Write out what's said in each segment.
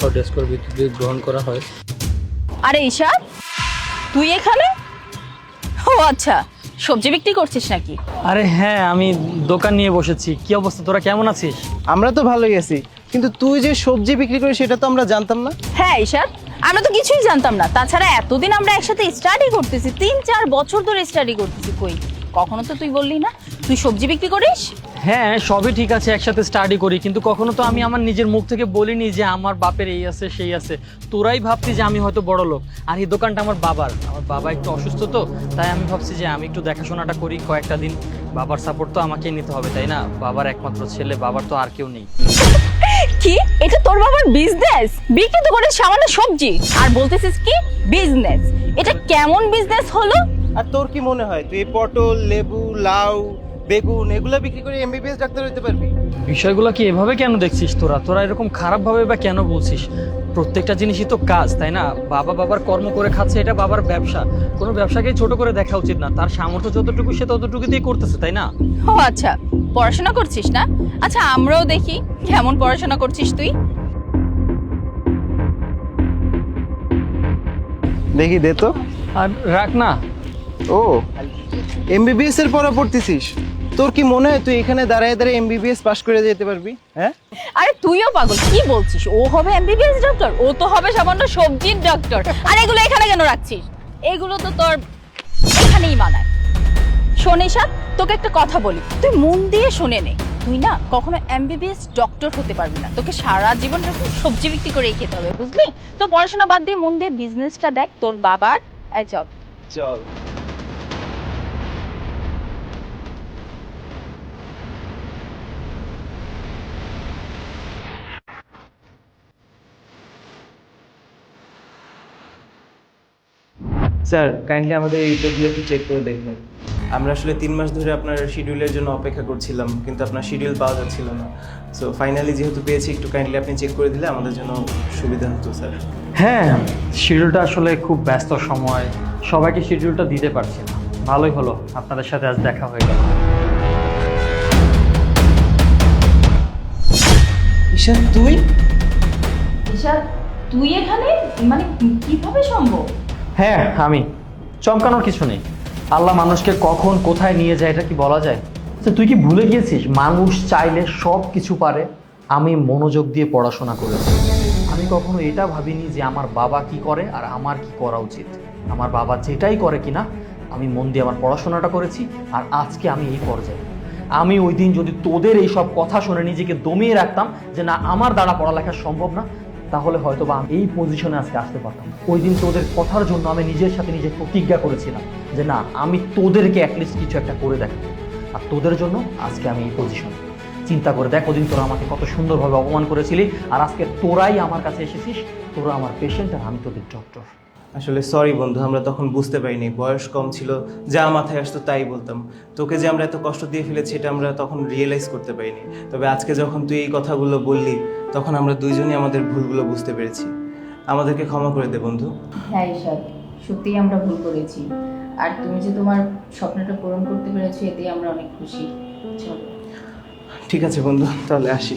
কোথাও ডেস্কের ভিত্তিতে গ্রহণ করা হয়। আরে ঈশা তুই এখানে? ও আচ্ছা সবজি বিক্রি করছিস নাকি? আরে হ্যাঁ আমি দোকান নিয়ে বসেছি। কি অবস্থা তোরা কেমন আছিস? আমরা তো ভালোই আছি কিন্তু তুই যে সবজি বিক্রি করিস সেটা তো আমরা জানতাম না। হ্যাঁ ঈশা আমরা তো কিছুই জানতাম না। তাছাড়া এতদিন আমরা একসাথে স্টাডি করতেছি তিন চার বছর ধরে স্টাডি করতেছি। কই কখনো তো তুই বললি না? তুই সবজি বিক্রি করিস? হ্যাঁ সবই ঠিক আছে একসাথে স্টাডি করি। কিন্তু কখনো তো আমি আমার নিজের মুখ থেকে বলিনি যে আমার বাপের এই আছে সেই আছে। তোরাই ভাবতি যে আমি হয়তো বড় লোক। আর এই দোকানটা আমার বাবার। আমার বাবা একটু অসুস্থ তো তাই আমি ভাবছি যে আমি একটু দেখাশোনাটা করি কয়েকটা দিন বাবার সাপোর্ট তো আমাকেই নিতে হবে তাই না? বাবার একমাত্র ছেলে বাবার তো আর কেউ নেই। কি? এটা তোর বাবার বিজনেস বিক্রি তো করিস সামান্য সবজি। আর বলতেছিস কি? বিজনেস এটা কেমন বিজনেস হলো? আর তোর কি মনে হয়? তুই পটল লেবু লাউ বেগুন এগুলো বিক্রি করে এমবিবিএস ডাক্তার হতে পারবি। বিষয়গুলো কি এভাবে কেন দেখছিস তোরা? তোরা এরকম খারাপভাবে বা কেন বলছিস? প্রত্যেকটা জিনিসই তো কাজ তাই না? বাবা বাবার কর্ম করে খাচ্ছে এটা বাবার ব্যবসা। কোনো ব্যবসাকেই ছোট করে দেখা উচিত না। তার সামর্থ্য যতটুকু সে ততটুকু দিয়ে করতেছে তাই না? ও আচ্ছা পড়াশোনা করছিস না? আচ্ছা আমরাও দেখি কেমন পড়াশোনা করছিস তুই। দেখি দে তো। আর রাখ না। ও এমবিবিএস এর পড়া পড়তেছিস? তোর কি মনে হয় তুই এখানে দাঁড়ায় দাঁড়ায় এমবিবিএস পাশ করে যেতে পারবি? হ্যাঁ? আরে তুইও পাগল কি বলছিস? ও হবে এমবিবিএস ডক্টর ও তো হবে সামান্য সবজির ডক্টর আর এগুলো এখানে কেন রাখছিস? এগুলো তো তোর এখানেই মানায়। শোন তোকে একটা কথা বলি। তুই মন দিয়ে শুনে নে। তুই না কখনো এমবিবিএস ডক্টর হতে পারবি না। তোকে সারা জীবন এরকম সবজি বিক্রি করেই খেতে হবে বুঝলি? তো পড়াশোনা বাদ দিয়ে মন দিয়ে বিজনেসটা দেখ তোর বাবার চল। চল। স্যার কাইন্ডলি আমাদের এই ইন্টারভিউ একটু চেক করে দেখবেন। আমরা আসলে তিন মাস ধরে আপনার শিডিউলের জন্য অপেক্ষা করছিলাম কিন্তু আপনার শিডিউল পাওয়া যাচ্ছিল না। সো ফাইনালি যেহেতু পেয়েছি একটু কাইন্ডলি আপনি চেক করে দিলে আমাদের জন্য সুবিধা হতো স্যার হ্যাঁ শিডিউলটা আসলে খুব ব্যস্ত সময়। সবাইকে শিডিউলটা দিতে পারছি না। ভালোই হলো। আপনাদের সাথে আজ দেখা হয়ে গেল। ঈশান তুই? ঈশা তুই এখানে? মানে কীভাবে সম্ভব? হ্যাঁ আমি। চমকানোর কিছু নেই। আল্লাহ মানুষকে কখন কোথায় নিয়ে যায় এটা কি বলা যায়? আচ্ছা তুই কি ভুলে গিয়েছিস? মানুষ চাইলে সব কিছু পারে। আমি মনোযোগ দিয়ে পড়াশোনা করেছি। আমি কখনো এটা ভাবিনি যে আমার বাবা কি করে আর আমার কি করা উচিত। আমার বাবা যেটাই করে কিনা, আমি মন দিয়ে আমার পড়াশোনাটা করেছি আর আজকে আমি এই পর্যায়ে। আমি ওই দিন যদি তোদের এই সব কথা শুনে নিজেকে দমিয়ে রাখতাম যে না, আমার দ্বারা পড়ালেখা সম্ভব না তাহলে হয়তো বা এই পজিশনে আজকে আসতে পারতাম। ওই দিন তোদের কথার জন্য আমি নিজের সাথে নিজে প্রতিজ্ঞা করেছিলাম যে না, আমি তোদেরকে অ্যাটলিস্ট কিছু একটা করে দেখাবো। আর তোদের জন্য আজকে আমি এই পজিশনে চিন্তা করে দেখ ওদিন তোরা আমাকে কত সুন্দরভাবে অপমান করেছিলি, আর আজকে তোরাই আমার কাছে এসেছিস, তোরা আমার পেশেন্ট আর আমি তোদের ডক্টর আসলে সরি বন্ধু আমরা তখন বুঝতে পারিনি বয়স কম ছিল যা মাথায় আসতো তাই বলতাম। তোকে যে আমরা এত কষ্ট দিয়ে ফেলেছি এটা আমরা তখন রিয়েলাইজ করতে পারিনি। তবে আজকে যখন তুই এই কথাগুলো বললি তখন আমরা দুইজনই আমাদের ভুলগুলো বুঝতে পেরেছি। আমাদেরকে ক্ষমা করে দে বন্ধু। হ্যাঁ ঈশাদ সত্যিই আমরা ভুল করেছি। আর তুমি যে তোমার স্বপ্নটা পূরণ করতে পেরেছ এতেই আমরা অনেক খুশি। চলো। ঠিক আছে বন্ধু তাহলে আসি।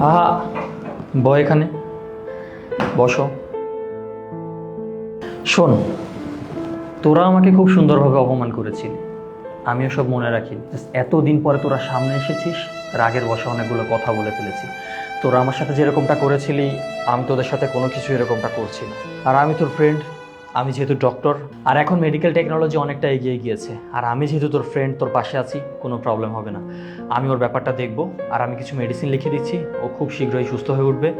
আহা বয় এখানে। বসো। শোন, তোরা আমাকে খুব সুন্দরভাবে অপমান করেছিলি। আমিও সব মনে রাখি। এতদিন পরে তোরা সামনে এসেছিস, রাগের বসে অনেকগুলো কথা বলে ফেলেছি। তোরা আমার সাথে যেরকমটা করেছিলি, আমি তোদের সাথে কোনো কিছু এরকমটা করছি না। আর আমি তোর ফ্রেন্ড আমি যেহেতু ডক্টর আর এখন মেডিকেল টেকনোলজি অনেকটা এগিয়ে গিয়েছে। আর আমি যেহেতু তোর ফ্রেন্ড তোর পাশে আছি, কোনো প্রবলেম হবে না। আমি ওর ব্যাপারটা দেখব, আর আমি কিছু মেডিসিন লিখে দিচ্ছি। ও খুব শীঘ্রই সুস্থ হয়ে উঠবে,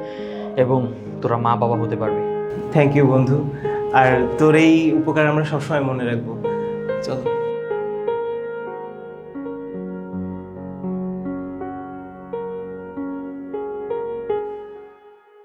এবং তোরা মা বাবা হতে পারবে। থ্যাংক ইউ বন্ধু। আর তোর এই উপকার আমরা সবসময় মনে রাখব। চলো।